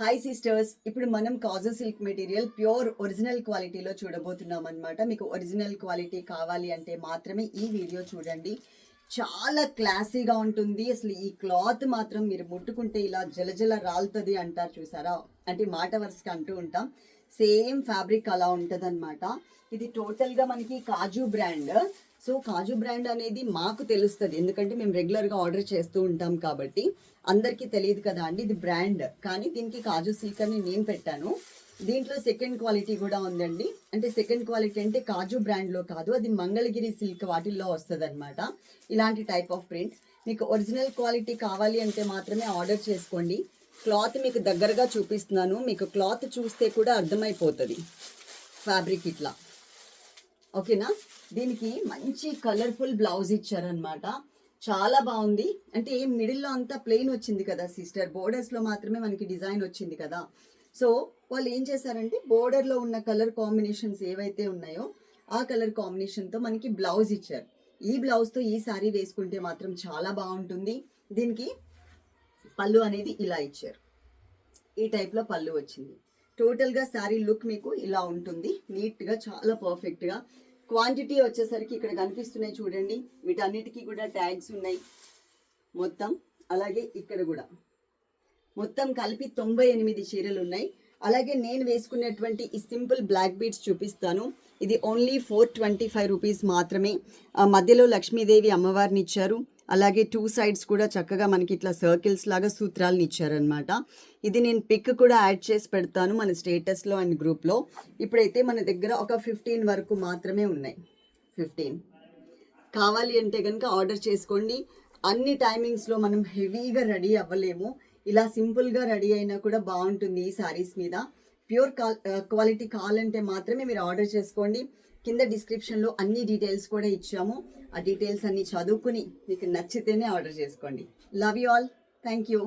Hi sisters ఇప్పుడు మనం Kaju silk material pure original క్వాలిటీలో చూడబోతున్నాం అనమాట మీకు ఒరిజినల్ క్వాలిటీ కావాలి అంటే మాత్రమే ఈ వీడియో చూడండి. చాలా క్లాసీగా ఉంటుంది. అసలు ఈ క్లాత్ మాత్రం మీరు ముట్టుకుంటే ఇలా జలజల రాలుతుంది అంటారు చూసారా? అంటే మాట వరుసగా అంటూ ఉంటాం. సేమ్ ఫ్యాబ్రిక్ అలా ఉంటుందన్నమాట. ఇది టోటల్గా మనకి Kaju brand. So Kaju brand అనేది మాకు తెలుస్తుంది. ఎందుకంటే మేము రెగ్యులర్గా ఆర్డర్ చేస్తూ ఉంటాం కాబట్టి అందరికీ తెలియదు కదా అండి. ఇది బ్రాండ్. కానీ దీనికి కాజు సిల్క్ అని నేను పెట్టాను. దీంట్లో సెకండ్ క్వాలిటీ కూడా ఉందండి. అంటే సెకండ్ క్వాలిటీ అంటే కాజు బ్రాండ్లో కాదు. అది మంగళగిరి సిల్క్ వాటిల్లో వస్తుంది ఇలాంటి టైప్ ఆఫ్ ప్రింట్ మీకు ఒరిజినల్ క్వాలిటీ కావాలి అంటే మాత్రమే ఆర్డర్ చేసుకోండి. క్లాత్ మీకు దగ్గరగా చూపిస్తున్నాను. మీకు క్లాత్ చూస్తే కూడా అర్థమైపోతుంది. ఫ్యాబ్రిక్ ఇట్లా. ఓకేనా? దీనికి మంచి కలర్ఫుల్ బ్లౌజ్ ఇచ్చారనమాట చాలా బాగుంది. అంటే మిడిల్లో అంతా ప్లెయిన్ వచ్చింది కదా సిస్టర్. బోర్డర్స్లో మాత్రమే మనకి డిజైన్ వచ్చింది కదా. సో వాళ్ళు ఏం చేశారంటే బోర్డర్లో ఉన్న కలర్ కాంబినేషన్స్ ఏవైతే ఉన్నాయో ఆ కలర్ కాంబినేషన్తో మనకి బ్లౌజ్ ఇచ్చారు. ఈ బ్లౌజ్తో ఈ శారీ వేసుకుంటే మాత్రం చాలా బాగుంటుంది. దీనికి పళ్ళు అనేది ఇలా ఇచ్చారు. ఈ టైప్లో పళ్ళు వచ్చింది. టోటల్గా శారీ లుక్ మీకు ఇలా ఉంటుంది. నీట్గా చాలా పర్ఫెక్ట్గా క్వాంటిటీ వచ్చేసరికి ఇక్కడ కనిపిస్తున్నాయి చూడండి. వీటన్నిటికీ కూడా ట్యాగ్స్ ఉన్నాయి. మొత్తం. అలాగే ఇక్కడ కూడా. మొత్తం కలిపి తొంభై ఎనిమిది చీరలు ఉన్నాయి. అలాగే నేను వేసుకున్నటువంటి ఈ సింపుల్ బ్లాక్ బీడ్స్ చూపిస్తాను. ఇది only four twenty five rupees మాత్రమే. ఆ మధ్యలో లక్ష్మీదేవి అమ్మవారిని ఇచ్చారు. అలాగే టూ సైడ్స్ కూడా చక్కగా మనకి ఇట్లా సర్కిల్స్ లాగా సూత్రాలను ఇచ్చారనమాట ఇది నేను పిక్ కూడా యాడ్ చేసి పెడతాను మన స్టేటస్లో అండ్ గ్రూప్లో ఇప్పుడైతే మన దగ్గర ఒక ఫిఫ్టీన్ వరకు మాత్రమే ఉన్నాయి. ఫిఫ్టీన్ కావాలి అంటే కనుక ఆర్డర్ చేసుకోండి. అన్ని టైమింగ్స్లో మనం హెవీగా రెడీ అవ్వలేము. ఇలా సింపుల్గా రెడీ అయినా కూడా బాగుంటుంది ఈ శారీస్ మీద. ప్యూర్ క్వాలిటీ కావాలంటే మాత్రమే మీరు ఆర్డర్ చేసుకోండి. కింద డిస్క్రిప్షన్లో అన్ని డీటెయిల్స్ కూడా ఇచ్చాము. ఆ డీటెయిల్స్ అన్ని చదువుకుని మీకు నచ్చితేనే ఆర్డర్ చేసుకోండి. Love you all thank you